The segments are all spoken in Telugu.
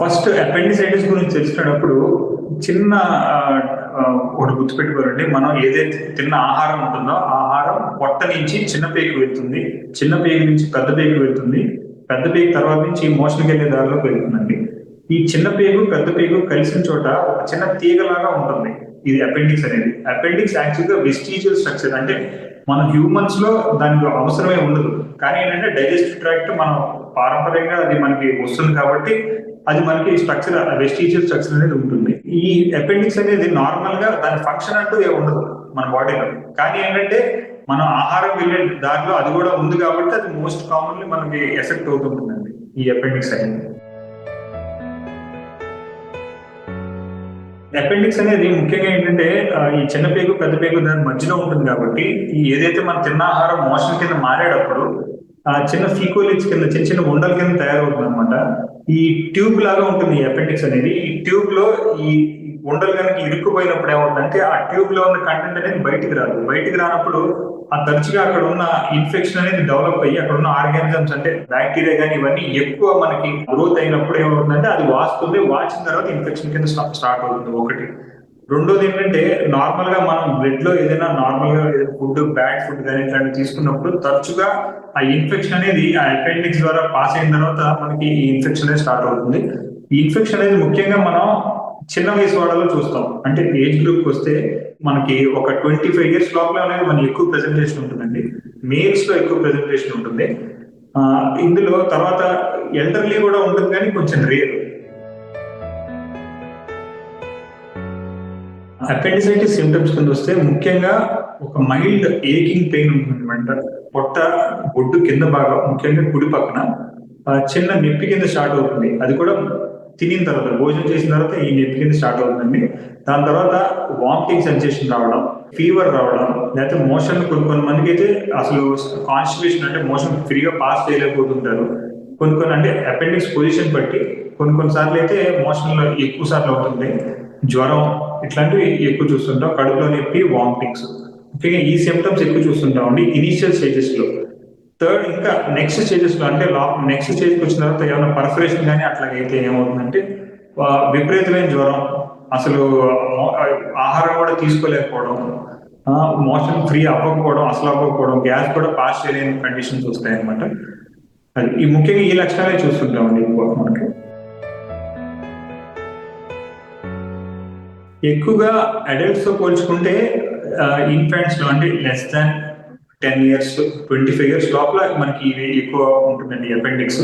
ఫస్ట్ అపెండిసైటిస్ గురించి తెలిసినప్పుడు చిన్న ఒకటి గుర్తుపెట్టుకోరండి మనం ఏదైతే తిన్న ఆహారం ఉంటుందో ఆహారం పొట్ట నుంచి చిన్న పేకు వెళ్తుంది. చిన్న పేగు నుంచి పెద్ద పేగు వెళ్తుంది. పెద్ద పేగు తర్వాత నుంచి మోషన్కి వెళ్ళే దారిలోకి వెళ్తుందండి. ఈ చిన్న పేగు పెద్ద పేగు కలిసిన చోట ఒక చిన్న తీగలాగా ఉంటుంది. ఇది అపెండిక్స్ అనేది. అపెండిక్స్ యాక్చువల్గా వెస్టీజియల్ స్ట్రక్చర్ అంటే మన హ్యూమన్స్లో దానికి అవసరమే ఉండదు. కానీ ఏంటంటే డైజెస్టివ్ ట్రాక్ట్ మనం పారంపర్యంగా అది మనకి వస్తుంది కాబట్టి అది మనకి స్ట్రక్చర్ వెస్టీజియల్ స్ట్రక్చర్ అనేది ఉంటుంది. ఈ అపెండిక్స్ అనేది నార్మల్గా దాని ఫంక్షన్ అంటూ ఉండదు మన బాడీలో కానీ ఏంటంటే మనం ఆహారం వెళ్ళే దారిలో అది కూడా ఉంది కాబట్టి అది మోస్ట్ కామన్లీ మనకి ఎఫెక్ట్ అవుతుంటుందండి ఈ అపెండిక్స్ అనేది. అపెండిక్స్ అనేది ముఖ్యంగా ఏంటంటే ఈ చిన్న పేగు పెద్ద పేగు దాని మధ్యలో ఉంటుంది కాబట్టి ఈ ఏదైతే మనం తిన్న ఆహారం మోషన్ కింద మారేటప్పుడు ఆ చిన్న ఫీకోలిక్స్ కింద చిన్న చిన్న ఉండల కింద తయారవుతుంది అనమాట ఈ ట్యూబ్ లాగా ఉంటుంది ఈ అపెండిక్స్ అనేది. ఈ ట్యూబ్లో ఈ ఉండలు కనుక ఇరుక్కుపోయినప్పుడు ఏమవుతుందంటే ఆ ట్యూబ్లో ఉన్న కంటెంట్ అనేది బయటికి రాదు. బయటికి రానప్పుడు ఆ తరచుగా అక్కడ ఉన్న ఇన్ఫెక్షన్ అనేది డెవలప్ అయ్యి అక్కడ ఉన్న ఆర్గానిజమ్స్ అంటే బ్యాక్టీరియా కానీ ఇవన్నీ ఎక్కువ మనకి గ్రోత్ అయినప్పుడు ఏమవుతుందంటే అది వాస్తుంది. వాచిన తర్వాత ఇన్ఫెక్షన్ కింద స్టార్ట్ అవుతుంది ఒకటి. రెండోది ఏంటంటే నార్మల్గా మనం బ్లడ్లో ఏదైనా నార్మల్గా ఫుడ్ బ్యాడ్ ఫుడ్ కానీ ఇట్లాంటివి తీసుకున్నప్పుడు తరచుగా ఆ ఇన్ఫెక్షన్ అనేది ఆ అపెండిక్స్ ద్వారా పాస్ అయిన తర్వాత మనకి ఈ ఇన్ఫెక్షన్ అనేది స్టార్ట్ అవుతుంది. ఈ ఇన్ఫెక్షన్ అనేది ముఖ్యంగా మనం చిన్న వయసు వాళ్ళలో చూస్తాం. అంటే ఏజ్ గ్రూప్ వస్తే మనకి ఒక ట్వంటీ ఫైవ్ ఇయర్స్ లోపల అనేది మనకి ఎక్కువ ప్రెజెంటేషన్ ఉంటుందండి. మేల్స్లో ఎక్కువ ప్రెజెంటేషన్ ఉంటుంది. ఇందులో తర్వాత ఎల్డర్లీ కూడా ఉంటుంది కానీ కొంచెం రేర్ అపెండిసైటిస్ సిమ్టమ్స్ కింద వస్తే ముఖ్యంగా ఒక మైల్డ్ ఏకింగ్ పెయిన్ ఉంటుందన్నమాట పొట్ట బొడ్డు కింద భాగం ముఖ్యంగా కుడి పక్కన చిన్న నొప్పి కింద స్టార్ట్ అవుతుంది. అది కూడా తినిన తర్వాత భోజనం చేసిన తర్వాత ఈ నొప్పి కింద స్టార్ట్ అవుతుందండి. దాని తర్వాత వామిటింగ్ సెన్సేషన్ రావడం ఫీవర్ రావడం లేకపోతే మోషన్ కొన్ని కొన్ని మందికి అయితే అసలు కాన్స్టిట్యూషన్ అంటే మోషన్ ఫ్రీగా పాస్ చేయలేకపోతుంటారు. కొన్ని కొన్ని అంటే అపెండిక్స్ పొజిషన్ బట్టి కొన్ని కొన్ని సార్లు అయితే మోషన్లో ఎక్కువ సార్లు అవుతుంది. జ్వరం ఇట్లాంటివి ఎక్కువ చూస్తుంటాం. కడుపులో నొప్పి వామిటింగ్స్. ముఖ్యంగా ఈ సిమ్టమ్స్ ఎక్కువ చూస్తుంటామండి ఇనీషియల్ స్టేజెస్లో. థర్డ్ ఇంకా నెక్స్ట్ స్టేజెస్లో అంటే నెక్స్ట్ స్టేజ్కి వచ్చిన తర్వాత ఏమైనా పర్ఫరేషన్ కానీ అట్లాగైతే ఏమవుతుందంటే విపరీతమైన జ్వరం అసలు ఆహారం కూడా తీసుకోలేకపోవడం మోషన్ ఫ్రీ అవ్వకపోవడం అసలు అవ్వకపోవడం గ్యాస్ కూడా పాస్ చేయలేని కండిషన్స్ వస్తాయి అనమాట అది ఈ ముఖ్యంగా ఈ లక్షణాలే చూస్తుంటామండి ఎక్కువ మనకి. ఎక్కువగా అడల్ట్స్తో పోల్చుకుంటే Uh, ఇన్ఫాంట్స్లో అంటే less than ten years twenty five years లోపల మనకి ఇది ఎక్కువ ఉంటుందండి అపెండిక్స్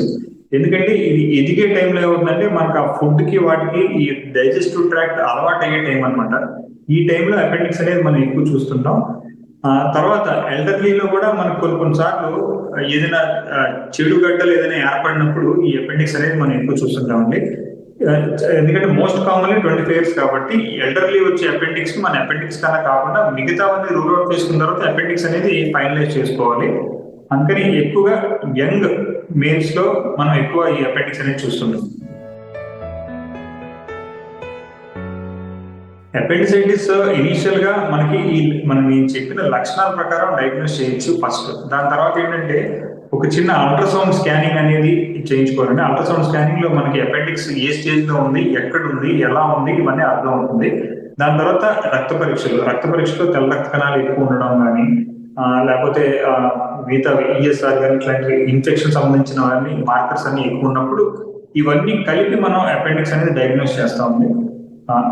ఎందుకంటే ఇది ఎదిగే టైంలో ఏమవుతుందంటే మనకు ఆ ఫుడ్కి వాటికి ఈ డైజెస్టివ్ ట్రాక్ట్ అలవాటు అయ్యే టైం అనమాట ఈ టైంలో అపెండిక్స్ అనేది మనం ఎక్కువ చూస్తుంటాం. ఆ తర్వాత ఎల్డర్లీలో కూడా మనకు కొన్ని కొన్నిసార్లు ఏదైనా చెడు గడ్డలు ఏదైనా ఏర్పడినప్పుడు ఈ అపెండిక్స్ అనేది మనం ఎక్కువ చూస్తుంటామండి. ఎందుకంటే most commonly twenty five years కాబట్టి ఎల్డర్లీ వచ్చే అపెండిక్స్ మన అపెండిక్స్ కన్నా కాకుండా మిగతావన్నీ రూల్ అవుట్ చేసుకున్న తర్వాత అపెండిక్స్ అనేది ఫైనలైజ్ చేసుకోవాలి. అందుకని ఎక్కువగా యంగ్ మేల్స్లో మనం ఎక్కువ ఈ అపెండిక్స్ అనేది చూస్తున్నాం అపెండిసైటిస్ ఇనీషియల్గా మనకి ఈ మనం నేను చెప్పిన లక్షణాల ప్రకారం డయాగ్నోస్ చేయొచ్చు ఫస్ట్ దాని తర్వాత ఏంటంటే ఒక చిన్న అల్ట్రాసౌండ్ స్కానింగ్ అనేది చేయించుకోవాలండి. అల్ట్రాసౌండ్ స్కానింగ్లో మనకి అపెండిక్స్ ఏ స్టేజ్లో ఉంది ఎక్కడ ఉంది ఎలా ఉంది ఇవన్నీ అర్థం అవుతుంది. దాని తర్వాత రక్త పరీక్షలు. రక్త పరీక్షలో తెల్ల రక్త కణాలు ఎక్కువ ఉండడం కానీ లేకపోతే మిగతా ఈఎస్ఆర్ కానీ ఇట్లాంటి ఇన్ఫెక్షన్ సంబంధించిన అన్ని మార్కర్స్ అన్ని ఎక్కువ ఉన్నప్పుడు ఇవన్నీ కలిపి మనం అపెండిక్స్ అనేది డయాగ్నోస్ చేస్తా ఉంది.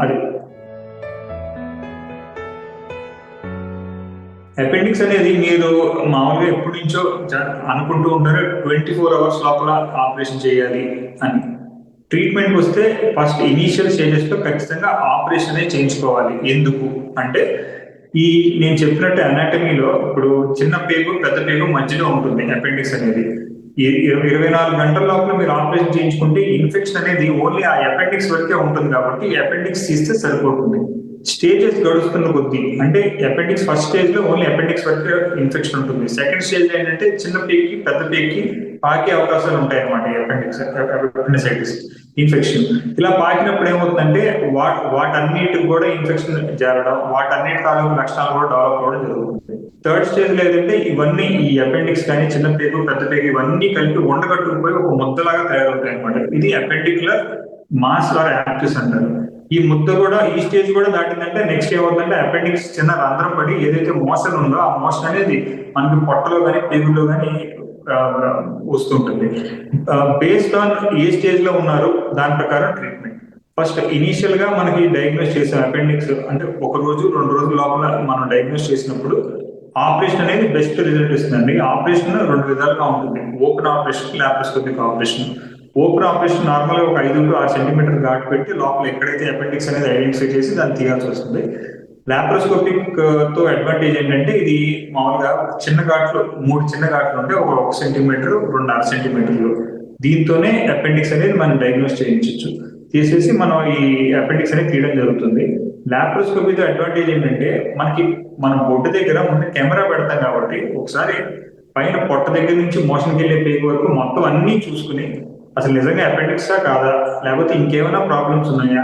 అది అపెండిక్స్ అనేది మీరు మామూలుగా ఎప్పటి నుంచో జ- అనుకుంటూ ఉంటారు ట్వంటీ ఫోర్ అవర్స్ లోపల ఆపరేషన్ చేయాలి అని. ట్రీట్మెంట్ వస్తే ఫస్ట్ ఇనీషియల్ స్టేజెస్లో ఖచ్చితంగా ఆపరేషన్ చేయించుకోవాలి. ఎందుకు? అంటే ఈ నేను చెప్పినట్టు అనాటమీలో ఇప్పుడు చిన్న పేగు పెద్ద పేగు మధ్యలో ఉంటుంది అపెండిక్స్ అనేది. ఇరవై ఇరవై నాలుగు గంటల లోపల మీరు ఆపరేషన్ చేయించుకుంటే ఇన్ఫెక్షన్ అనేది ఓన్లీ ఆ అపెండిక్స్ వరకే ఉంటుంది కాబట్టి అపెండిక్స్ తీస్తే సరిపోతుంది. స్టేజెస్ గడుస్తున్న కొద్దీ అంటే అపెండిక్స్ ఫస్ట్ స్టేజ్లో ఓన్లీ అపెండిక్స్ వరకు ఇన్ఫెక్షన్ ఉంటుంది. సెకండ్ స్టేజ్లో ఏంటంటే చిన్న పేకి పెద్ద పేకి పాకే అవకాశాలు ఉంటాయి అన్నమాట అపెండిక్స్ అపెండిసైటిస్ ఇన్ఫెక్షన్ ఇలా పాకినప్పుడు ఏమవుతుందంటే వాట్ వాటన్నిటికి కూడా ఇన్ఫెక్షన్ చేరడం వాటన్నిటి తాలూకు లక్షణాలు కూడా డెవలప్ అవ్వడం జరుగుతుంది. థర్డ్ స్టేజ్లో ఏదంటే ఇవన్నీ ఈ అపెండిక్స్ కానీ చిన్న పేగు పెద్ద పేగు ఇవన్నీ కలిపి ఉండగట్టుకుపోయి ఒక ముద్దలాగా తయారవుతాయి అనమాట ఇది అపెండిక్యులర్ మాస్ ఆర్ యాక్టిస్ అంటారు. ఈ ముద్ద కూడా ఈ స్టేజ్ కూడా దాటిందంటే నెక్స్ట్ ఏమవుతుందంటే అపెండిక్స్ చిన్న రంధ్రం పడి ఏదైతే మోషన్ ఉందో ఆ మోషన్ అనేది మనకి పొట్టలో కానీ పేగుల్లో కానీ వస్తుంటుంది. బేస్డ్ ఆన్ ఏ స్టేజ్లో ఉన్నారు దాని ప్రకారం ట్రీట్మెంట్ ఫస్ట్ ఇనీషియల్గా మనకి డయాగ్నోస్ చేసే అపెండిక్స్ అంటే ఒక రోజు రెండు రోజుల లోపల మనం డయాగ్నోస్ చేసినప్పుడు ఆపరేషన్ అనేది బెస్ట్ రిజల్ట్ ఇస్తుందండి. ఆపరేషన్ రెండు విధాలుగా ఉంటుంది. Open operation laparoscopic operation open operation నార్మల్గా ఒక ఐదు టు ఆరు సెంటీమీటర్ ఘాటు పెట్టి లోపల ఎక్కడైతే అపెండిక్స్ అనేది ఐడెంటిఫై చేసి దాన్ని తీయాల్సి వస్తుంది. లాప్రోస్కోపిక్ uh, తో అడ్వాంటేజ్ ఏంటంటే ఇది మామూలుగా చిన్న ఘాట్లు మూడు చిన్న ఘాట్లు ఉంటే ఒక ఒక సెంటీమీటర్ రెండున్నర సెంటీమీటర్లు. దీంతోనే అపెండిక్స్ అనేది మనం డయాగ్నోస్ చేయించవచ్చు చేసేసి మనం ఈ అపెండిక్స్ అనేది తీయడం జరుగుతుంది. లాప్రోస్కోపీతో అడ్వాంటేజ్ ఏంటంటే మనకి మనం బొడ్డు దగ్గర ముందు కెమెరా పెడతాం కాబట్టి ఒకసారి పైన పొట్ట దగ్గర నుంచి మోషన్కి వెళ్ళే పేగు వరకు మొత్తం అన్ని చూసుకుని అసలు నిజంగా అపెండిక్సా కాదా? లేకపోతే ఇంకేమైనా ప్రాబ్లమ్స్ ఉన్నాయా?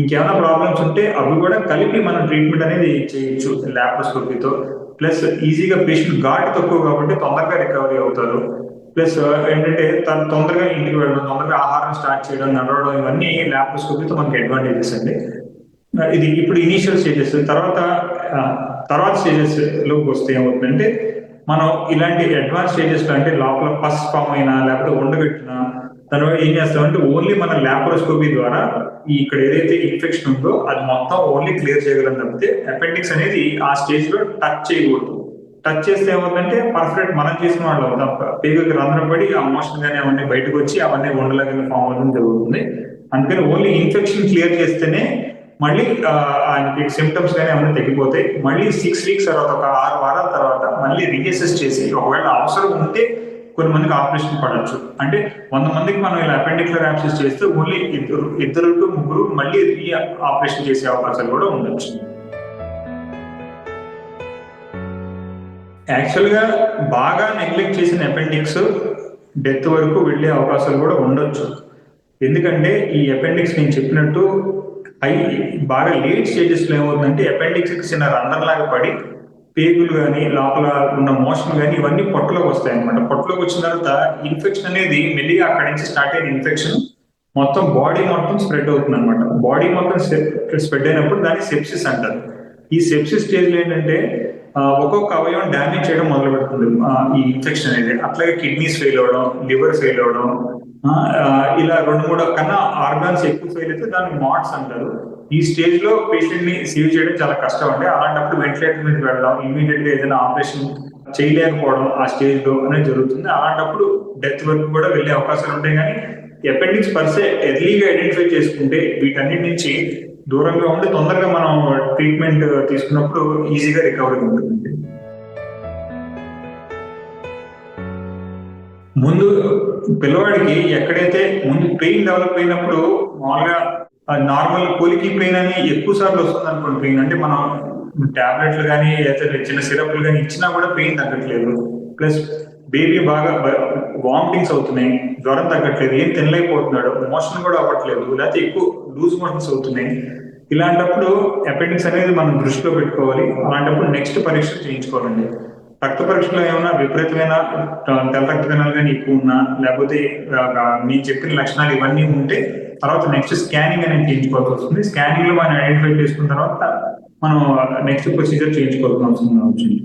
ఇంకేమైనా ప్రాబ్లమ్స్ ఉంటే అవి కూడా కలిపి మనం ట్రీట్మెంట్ అనేది చేయొచ్చు ల్యాప్రోస్కోపీతో ప్లస్ ఈజీగా పేషెంట్ ఘాటు తక్కువ కాబట్టి తొందరగా రికవరీ అవుతారు. ప్లస్ ఏంటంటే తను తొందరగా ఇంటికి వెళ్ళడం తొందరగా ఆహారం స్టార్ట్ చేయడం నడవడం ఇవన్నీ ల్యాప్రోస్కోపీతో మనకి అడ్వాంటేజెస్ అండి. ఇది ఇప్పుడు ఇనీషియల్ స్టేజెస్ తర్వాత తర్వాత స్టేజెస్లోకి వస్తే ఏమవుతుందంటే మనం ఇలాంటి అడ్వాన్స్ స్టేజెస్ అంటే లోపల పస్ ఫామ్ అయినా లేకపోతే ఉండగట్టినా దాని ఏం చేస్తామంటే ఓన్లీ మన ల్యాప్రోస్కోపీ ద్వారా ఈ ఇక్కడ ఏదైతే ఇన్ఫెక్షన్ ఉందో అది మొత్తం ఓన్లీ క్లియర్ చేయగలం తప్పితే అపెండిక్స్ అనేది ఆ స్టేజ్లో టచ్ చేయకూడదు. టచ్ చేస్తే ఏమవుతుందంటే పర్ఫెక్ట్ మనం చేసిన వాళ్ళు అవుతాం. పేగుకి రంధ్రం పడి ఆ మోషన్ కానీ అవన్నీ బయటకు వచ్చి అవన్నీ ఉండలాగా ఫామ్ అవ్వడం జరుగుతుంది. అందుకని ఓన్లీ ఇన్ఫెక్షన్ క్లియర్ చేస్తేనే మళ్ళీ ఆయనకి సిమ్టమ్స్ కానీ ఏమైనా తగ్గిపోతాయి. మళ్ళీ సిక్స్ వీక్స్ తర్వాత ఒక ఆరు వారాల తర్వాత మళ్ళీ రీఎసెస్ చేసి ఒకవేళ అవసరం ఉంటే కొన్ని మందికి ఆపరేషన్ పడవచ్చు అంటే వంద మందికి మనం ఇలా అపెండిక్యులర్ యాప్సెస్ చేస్తే ఓన్లీ ఇద్దరు ఇద్దరు టు ముగ్గురు మళ్ళీ రీ ఆపరేషన్ చేసే అవకాశాలు కూడా ఉండొచ్చు. యాక్చువల్గా బాగా నెగ్లెక్ట్ చేసిన అపెండిక్స్ డెత్ వరకు వెళ్ళే అవకాశాలు కూడా ఉండొచ్చు. ఎందుకంటే ఈ అపెండిక్స్ నేను చెప్పినట్టు హై బాగా లేట్ స్టేజెస్లో ఏమవుతుందంటే అపెండిక్స్ చిన్న రంధ్రంలాగా పడి పేగులు కానీ లోపల ఉన్న మోషన్ కానీ ఇవన్నీ పొట్టలోకి వస్తాయి అనమాట పొట్టలోకి వచ్చిన తర్వాత ఇన్ఫెక్షన్ అనేది మెల్లిగా అక్కడి నుంచి స్టార్ట్ అయిన ఇన్ఫెక్షన్ మొత్తం బాడీ మొత్తం స్ప్రెడ్ అవుతుంది అనమాట బాడీ మొత్తం స్ప్రెడ్ అయినప్పుడు దాన్ని సెప్సిస్ అంటారు. ఈ సెప్సిస్ స్టేజ్లో ఏంటంటే ఒక్కొక్క అవయవం డ్యామేజ్ చేయడం మొదలు పెడుతుంది. ఈ ఇన్ఫెక్షన్ అనేది. అట్లాగే కిడ్నీస్ ఫెయిల్ అవడం లివర్ ఫెయిల్ అవడం ఇలా రెండు మూడు కన్నా ఆర్గాన్స్ ఎక్కువ ఫెయిల్ అయితే దాన్ని మాట్స్ అంటారు. ఈ స్టేజ్లో పేషెంట్ని సేవ్ చేయడం చాలా కష్టం అండి. అలాంటప్పుడు వెంటిలేటర్ మీద వెళ్ళడం ఇమీడియట్గా ఏదైనా ఆపరేషన్ చేయలేకపోవడం ఆ స్టేజ్లో అనేది జరుగుతుంది. అలాంటప్పుడు డెత్ వరకు కూడా వెళ్ళే అవకాశాలు ఉంటాయి కానీ అపెండిక్స్ పర్సే ఎర్లీగా ఐడెంటిఫై చేసుకుంటే వీటన్నిటి నుంచి దూరంగా ఉండి తొందరగా మనం ట్రీట్మెంట్ తీసుకున్నప్పుడు ఈజీగా రికవరీ ఉంటుంది ముందు పిల్లవాడికి ఎక్కడైతే ముందు పెయిన్ డెవలప్ అయినప్పుడు మామూలుగా నార్మల్ కోలికి పెయిన్ అని ఎక్కువ సార్లు వస్తుంది అనుకోండి పెయిన్. అంటే మనం టాబ్లెట్లు కానీ లేకపోతే చిన్న సిరప్లు కానీ ఇచ్చినా కూడా పెయిన్ తగ్గట్లేదు. ప్లస్ బేబీ బాగా వామిటింగ్స్ అవుతున్నాయి జ్వరం తగ్గట్లేదు ఏం తినలేకపోతున్నాడు మోషన్ కూడా అవ్వట్లేదు లేకపోతే ఎక్కువ లూజ్ మోషన్స్ అవుతున్నాయి. ఇలాంటప్పుడు అపెండిక్స్ అనేది మనం దృష్టిలో పెట్టుకోవాలి. అలాంటప్పుడు నెక్స్ట్ పరీక్ష చేయించుకోవాలండి. రక్త పరీక్షలో ఏమైనా విపరీతమైన తెల్ల రక్త కణాలు కానీ ఎక్కువ ఉన్నా లేకపోతే నేను చెప్పిన లక్షణాలు ఇవన్నీ ఉంటే తర్వాత నెక్స్ట్ స్కానింగ్ అనేది చేయించుకోవాల్సి వస్తుంది. స్కానింగ్లో మనం ఐడెంటిఫై చేసుకున్న తర్వాత మనం నెక్స్ట్ ప్రొసీజర్ చేయించుకోవాల్సిన అవసరం వచ్చింది